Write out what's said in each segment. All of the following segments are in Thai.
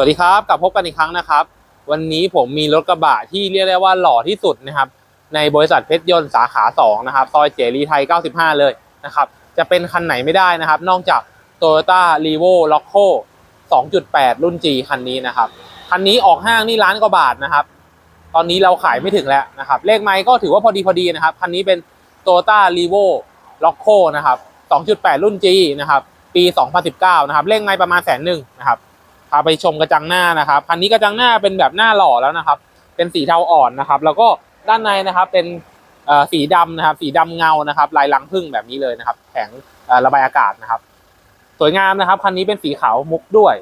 วัสดีครับกลับพบกันอีกครั้งนะครับ วันนี้ผมมีรถกระบะที่เรียกได้ว่าหล่อที่สุดนะครับ ในบริษัทเพชรยนต์สาขา2นะครับซอยเจรีไทย 95 เลยนะครับ จะเป็นคันไหนไม่ได้นะครับ นอกจาก Toyota r e v o l o c o 2.8 รุ่น G คันนี้นะครับ คันนี้ออกห้างนี่ล้านกว่าบาทนะครับ ตอนนี้เราขายไม่ถึงแล้วนะครับ เลขไมค์ก็ถือว่าพอดีพอดีนะครับ คันนี้เป็น Toyota r e v o l o c o นะครับ 2.8 รุ่น G นะครับ ปี 2019 นะครับ เลขไมค์ประมาณแสนหนึ่งนะครับ พาไปชมกระจังหน้านะครับคันนี้กระจังหน้าเป็นแบบหน้าหล่อแล้วนะครับ เป็นสีเทาอ่อนนะครับ แล้วก็ด้านในนะครับเป็นสีดำนะครับ สีดำเงานะครับ ลายลังพึ่งแบบนี้เลยนะครับแผงระบายอากาศนะครับ สวยงามนะครับคันนี้เป็นสีขาวมุกด้วย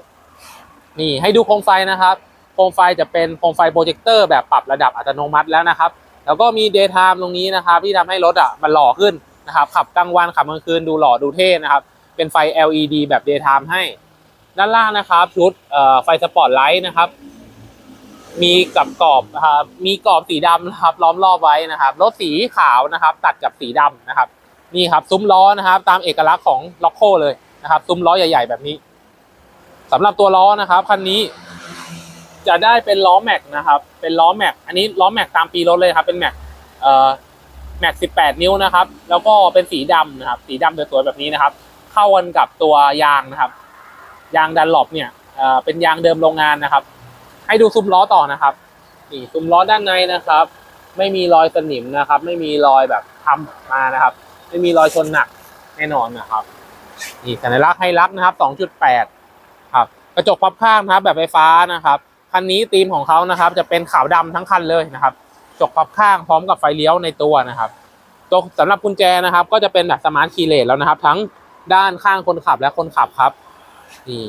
นี่ให้ดูโคมไฟนะครับ โคมไฟจะเป็นโคมไฟโปรเจคเตอร์แบบปรับระดับอัตโนมัติแล้วนะครับ แล้วก็มี daytime ตรงนี้นะครับ ที่ทำให้รถอะมันหล่อขึ้นนะครับ ขับกลางวันขับกลางคืนดูหล่อดูเท่นะครับ เป็นไฟ LED แบบ daytime ให้ ด้านล่างนะครับชุดไฟสปอร์ตไลท์นะครับ มีกับกรอบนะครับมีกรอบสีดำนะครับ ล้อมรอบไว้นะครับรถสีขาวนะครับ ตัดกับสีดำนะครับ นี่ครับซุ้มล้อนะครับ ตามเอกลักษณ์ของล็อกโคเลยนะครับ ซุ้มล้อใหญ่ ๆ แบบนี้สำหรับตัวล้อนะครับคันนี้จะได้เป็นล้อแม็กนะครับ เป็นล้อแม็กอันนี้ล้อแม็กตามปีรถเลยครับ เป็นแม็กเอ่อแม็ก18นิ้วนะครับ แล้วก็เป็นสีดำนะครับ สีดำสวยๆแบบนี้นะครับ เข้ากันกับตัวยางนะครับ ยางดันหลบเนี่ยเป็นยางเดิมโรงงานนะครับ ให้ดูซุ้มล้อต่อนะครับนี่ซุ้มล้อด้านในนะครับ ไม่มีรอยสนิมนะครับ ไม่มีรอยแบบทำมานะครับ ไม่มีรอยชนหนักแน่นอนนะครับนี่สัญลักษณ์ให้ลักนะครับ 2.8 ครับ กระจกพับข้างนะครับ แบบไฟฟ้านะครับคันนี้ธีมของเขานะครับ จะเป็นขาวดำทั้งคันเลยนะครับกระจกพับข้างพร้อมกับไฟเลี้ยวในตัวนะครับตัวสำหรับกุญแจนะครับ ก็จะเป็นแบบสมาร์ทคีย์เลสแล้วนะครับ ทั้งด้านข้างคนขับและคนขับครับ นี่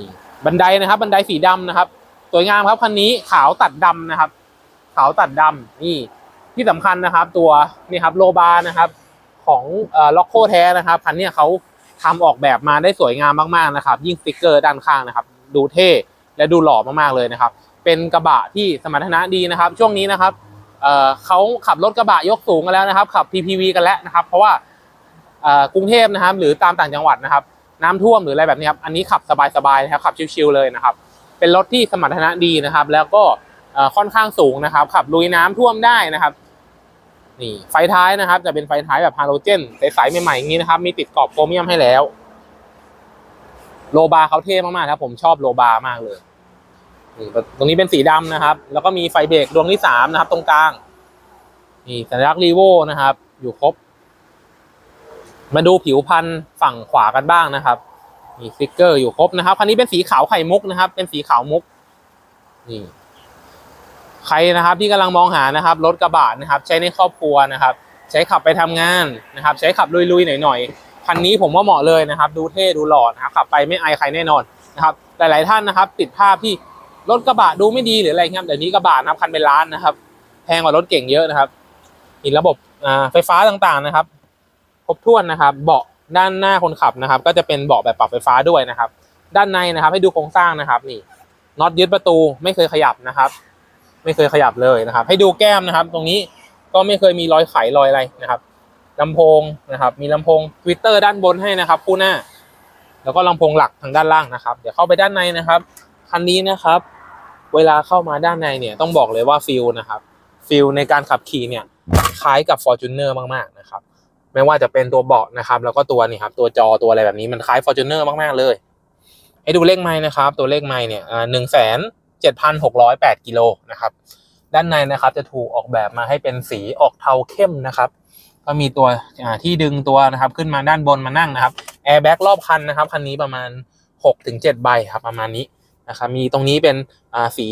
บันไดนะครับ บันไดสีดำนะครับ สวยงามครับคันนี้ขาวตัดดำนะครับ ขาวตัดดำนี่ที่สำคัญนะครับ ตัวนี่ครับโลบานะครับ ของล็อกโคแท้นะครับคันนี้เขาทำออกแบบมาได้สวยงามมากๆนะครับ ยิ่งสติกเกอร์ด้านข้างนะครับ ดูเท่และดูหล่อมากๆเลยนะครับ เป็นกระบะที่สมรรถนะดีนะครับ ช่วงนี้นะครับเเขาขับรถกระบะยกสูงกันแล้วนะครับ ขับ PPV กันแล้วนะครับ เพราะว่ากรุงเทพนะครับ หรือตามต่างจังหวัดนะครับ น้ำท่วมหรืออะไรแบบนี้ครับอันนี้ขับสบายๆนะครับขับชิวๆเลยนะครับ เป็นรถที่สมรรถนะดีนะครับ แล้วก็ค่อนข้างสูงนะครับ ขับลุยน้ำท่วมได้นะครับนี่ไฟท้ายนะครับ จะเป็นไฟท้ายแบบฮาโลเจนใสๆใหม่ๆอย่างนี้นะครับ มีติดกรอบโครเมียมให้แล้ว โลบาร์เขาเท่มากๆครับผมชอบโลบาร์มากเลยตรงนี้เป็นสีดำนะครับ แล้วก็มีไฟเบรกดวงที่สามนะครับ ตรงกลางนี่สัญลักษณ์รีโวนะครับ อยู่ครบ มาดูผิวพันธุ์ฝั่งขวากันบ้างนะครับ มีสติกเกอร์อยู่ครบนะครับคันนี้เป็นสีขาวไข่มุกนะครับ เป็นสีขาวมุกนี่ใครนะครับที่กำลังมองหานะครับรถกระบะนะครับ ใช้ในครอบครัวนะครับ ใช้ขับไปทำงานนะครับ ใช้ขับลุยๆหน่อยๆคันนี้ผมว่าเหมาะเลยนะครับ ดูเท่ดูหล่อนะครับขับไปไม่อายใครแน่นอนนะครับหลายๆท่านนะครับ ติดภาพที่รถกระบะดูไม่ดีหรืออะไรเงี้ยเดี๋ยวนี้กระบะนะครับคันเป็นล้านนะครับ แพงกว่ารถเก่งเยอะนะครับมีระบบไฟฟ้าต่างๆนะครับ ครบถ้วนนะครับ เบาะด้านหน้าคนขับนะครับ ก็จะเป็นเบาะแบบปรับไฟฟ้าด้วยนะครับ ด้านในนะครับ ให้ดูโครงสร้างนะครับนี่น็อตยึดประตูไม่เคยขยับนะครับ ไม่เคยขยับเลยนะครับ ให้ดูแก้มนะครับ ตรงนี้ก็ไม่เคยมีรอยไขรอยอะไรนะครับลำโพงนะครับ มีลำโพงทวิตเตอร์ด้านบนให้นะครับคู่หน้า แล้วก็ลำโพงหลักทางด้านล่างนะครับ เดี๋ยวเข้าไปด้านในนะครับคันนี้นะครับ เวลาเข้ามาด้านในเนี่ยต้องบอกเลยว่าฟิลนะครับฟิลในการขับขี่เนี่ยคล้ายกับ Fortuner มากๆนะครับ ไม่ว่าจะเป็นตัวเบาะนะครับ แล้วก็ตัวนี่ครับตัวจอตัวอะไรแบบนี้มันคล้าย Fortuner มากๆเลยให้ดูเลขไม้นะครับ ตัวเลขไม้เนี่ยหนึ่งแสนเจ็ดพันหกร้อยแปดกิโลนะครับ ด้านในนะครับจะถูกออกแบบมาให้เป็นสีออกเทาเข้มนะครับ ก็มีตัวที่ดึงตัวนะครับขึ้นมาด้านบนมานั่งนะครับแอร์แบ็กรอบคันนะครับคันนี้ประมาณ6-7ถึงใบครับประมาณนี้นะครับมีตรงนี้เป็นสี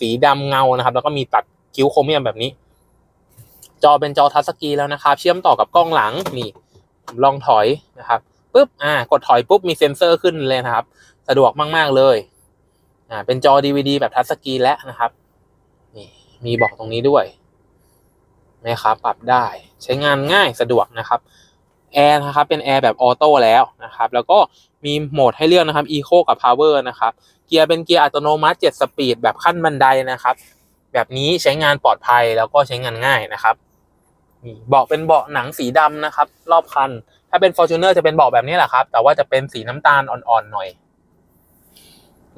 สีดำเงานะครับ แล้วก็มีตัดคิ้วโครเมียมแบบนี้ จอเป็นจอทัชสกรีแล้วนะครับ เชื่อมต่อกับกล้องหลังนี่ลองถอยนะครับปุ๊บอ่ากดถอยปุ๊บมีเซ็นเซอร์ขึ้นเลยนะครับ สะดวกมาก ๆ เลยอ่าเป็นจอ DVD แบบทัชสกรีแล้วนะครับนี่มีบอกตรงนี้ด้วยนะครับปรับได้ใช้งานง่ายสะดวกนะครับแอร์นะครับเป็นแอร์แบบออโต้แล้วนะครับ แล้วก็มีโหมดให้เลือกนะครับ Eco กับ Power นะครับ เกียร์เป็นเกียร์อัตโนมัติ 7 สปีดแบบขั้นบันไดนะครับ แบบนี้ใช้งานปลอดภัยแล้วก็ใช้งานง่ายนะครับ นี่เบาะเป็นเบาะหนังสีดำนะครับ รอบคัน ถ้าเป็น Fortuner จะเป็นเบาะแบบนี้แหละครับ แต่ว่าจะเป็นสีน้ำตาลอ่อนๆหน่อย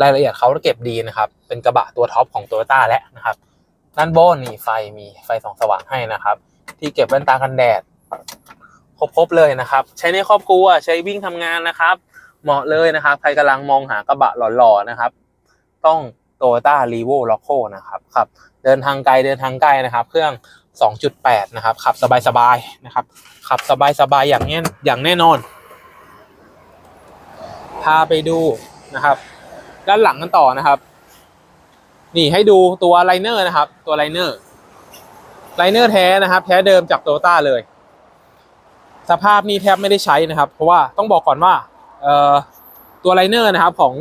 รายละเอียดเขาเก็บดีนะครับ เป็นกระบะตัวท็อปของโตโยต้าแล้วนะครับด้านบนนี่ไฟมีไฟส่องสว่างให้นะครับ ที่เก็บแว่นตากันแดด ครบๆเลยนะครับ ใช้ในครอบครัวใช้วิ่งทำงานนะครับ เหมาะเลยนะครับใครกำลังมองหากระบะหล่อๆนะครับ ต้องโตโยต้ารีโวล็อกโคนะครับขับเดินทางไกลเดินทางใกล้นะครับ เครื่อง 2.8 นะครับ ขับสบายๆนะครับ ขับสบายๆอย่างเนี้ยอย่างแน่นอน พาไปดูนะครับ ด้านหลังกันต่อนะครับ นี่ให้ดูตัวไลเนอร์นะครับ ตัวไลเนอร์ไลเนอร์แท้นะครับ แท้เดิมจากโตต้าเลย สภาพนี่แทบไม่ได้ใช้นะครับ เพราะว่าต้องบอกก่อนว่าตัวไลเนอร์นะครับของ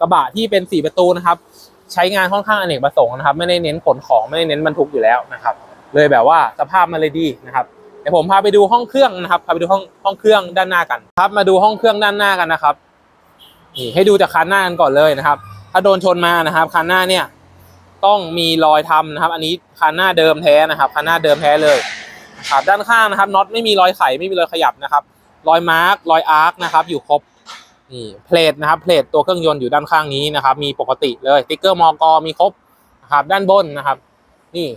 กระบะที่เป็นสี่ประตูนะครับ ใช้งานค่อนข้างอเนกประสงค์นะครับ ไม่ได้เน้นขนของไม่ได้เน้นบรรทุกอยู่แล้วนะครับ เลยแบบว่าสภาพมันเลยดีนะครับเดี๋ยวผมพาไปดูห้องเครื่องนะครับพาไปดูห้องห้องเครื่องด้านหน้ากันครับมาดูห้องเครื่องด้านหน้ากันนะครับนี่ให้ดูจากคันหน้ากันก่อนเลยนะครับ ถ้าโดนชนมานะครับคันหน้าเนี่ยต้องมีรอยทำนะครับ อันนี้คันหน้าเดิมแท้นะครับคันหน้าเดิมแท้เลยครับด้านข้างนะครับน็อตไม่มีรอยไขไม่มีรอยขยับนะครับ รอยมาร์กรอยอาร์คนะครับ อยู่ครบนี่เพลทนะครับเพลทตัวเครื่องยนต์อยู่ด้านข้างนี้นะครับ มีปกติเลยติ๊กเกอร์มอกอมีครบนะครับ ด้านบนนะครับ นี่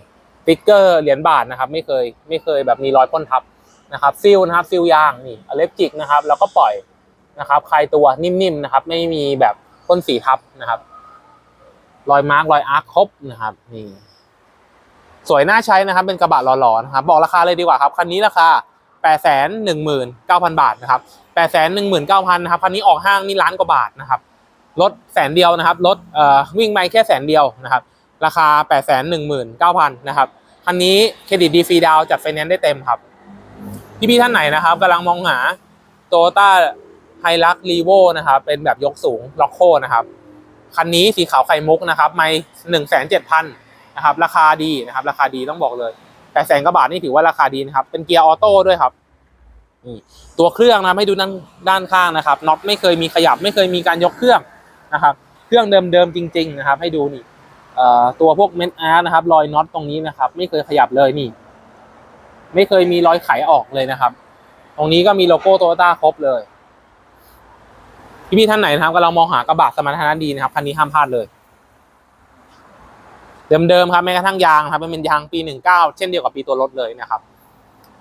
ติ๊กเกอร์เหรียญบาทนะครับ ไม่เคยไม่เคยแบบมีรอยพ่นทับนะครับซิลนะครับซิลยางนี่อเล็กจิกนะครับ แล้วก็ปล่อยนะครับคลายตัวนิ่มๆนะครับ ไม่มีแบบพ่นสีทับนะครับ รอยมาร์กรอยอาร์คครบนะครับนี่สวยน่าใช้นะครับ เป็นกระบะหล่อๆนะครับ บอกราคาเลยดีกว่าครับคันนี้ราคา8 1 9 0 0 0 บาทนะครับ8 1 9 0 0 0นะครับคันนี้ออกห้างนี่ล้านกว่าบาทนะครับรถแสนเดียวนะครับรถเอ่อวิ่งไปแค่แสนเดียวนะครับ ราคา 8 1 9 0 0 0นะครับ คันนี้เครดิตดีฟรีดาวจัดไฟแนนซ์ได้เต็มครับ พี่ๆท่านไหนนะครับกำลังมองหาโตโยต้าไฮรักรีโวนะครับเป็นแบบยกสูงล็อกโคนะครับ คันนี้สีขาวไข่มุกนะครับไม่หนึ่งแสนเจ็ดพันนะครับ ราคาดีนะครับ ราคาดีต้องบอกเลยแปดแสนกว่าบาทนี่ถือว่าราคาดีนะครับ เป็นเกียร์ออโต้ด้วยครับตัวเครื่องนะให้ดูด้านด้านข้างนะครับน็อตไม่เคยมีขยับไม่เคยมีการยกเครื่องนะครับ เครื่องเดิมๆจริง ๆ นะครับ ให้ดูนี่ ตัวพวกเมนอาร์นะครับ รอยน็อตตรงนี้นะครับ ไม่เคยขยับเลยนี่ ไม่เคยมีรอยไขออกเลยนะครับ ตรงนี้ก็มีโลโก้โตโยต้าครบเลยพี่ๆท่านไหนนะครับกำลังมองหากระบะสมรรถนะดีนะครับคันนี้ห้ามพลาดเลย เดิมๆครับแม้กระทั่งยางครับมันเป็นยางปี19เช่นเดียวกับปีตัวรถเลยนะครับ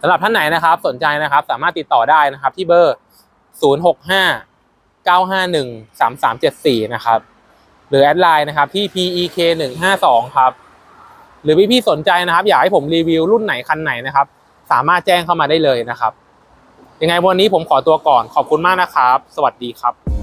สำหรับท่านไหนนะครับ สนใจนะครับ สามารถติดต่อได้นะครับ ที่เบอร์ 065 951 3374 นะครับ หรือแอดไลน์นะครับที่ PEK 152ครับ หรือพี่ๆสนใจนะครับ อยากให้ผมรีวิวรุ่นไหนคันไหนนะครับ สามารถแจ้งเข้ามาได้เลยนะครับ ยังไงวันนี้ผมขอตัวก่อนขอบคุณมากนะครับ สวัสดีครับ